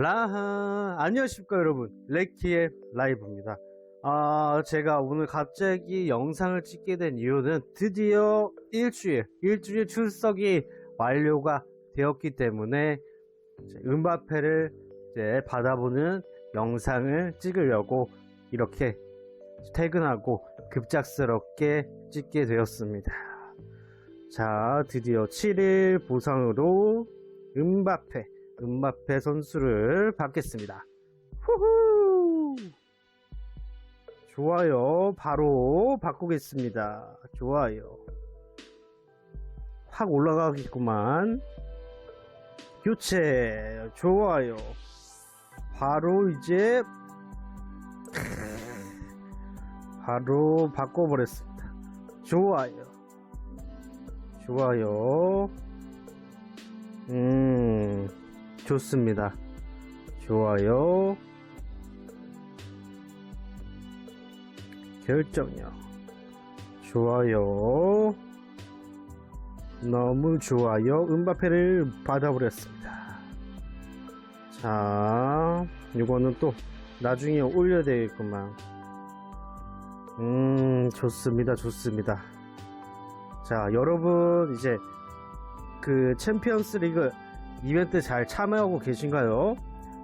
라하 안녕하십니까 여러분. 레키의 라이브입니다. 아 제가 오늘 갑자기 영상을 찍게 된 이유는 드디어 일주일 일주일 출석이 완료가 되었기 때문에 음바페를 이제 받아보는 영상을 찍으려고 이렇게 퇴근하고 급작스럽게 찍게 되었습니다. 자 드디어 7일 보상으로 음바페 음바페 선수를 받겠습니다. 후후! 좋아요. 바로 바꾸겠습니다. 좋아요. 확 올라가겠구만. 교체. 좋아요. 바로 이제 바로 바꿔버렸습니다. 좋아요. 좋아요. 좋습니다. 좋아요. 결정력. 좋아요. 너무 좋아요. 음바페를 받아버렸습니다. 자, 이거는 또 나중에 올려야 되겠구만. 음, 좋습니다. 좋습니다. 자, 여러분, 이제 그 챔피언스 리그 이벤트 잘 참여하고 계신가요?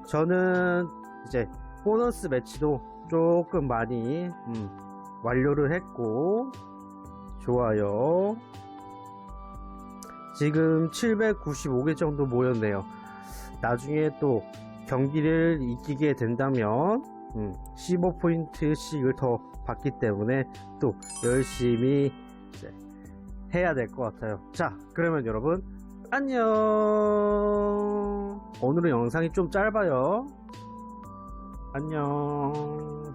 저는 이제 보너스 매치도 조금 많이 음, 완료를 했고 좋아요. 지금 795개 정도 모였네요. 나중에 또 경기를 이기게 된다면 음, 15포인트씩을 더 받기 때문에 또 열심히 해야 될 것 같아요. 자, 그러면 여러분, 안녕! 오늘은 영상이 좀 짧아요. 안녕.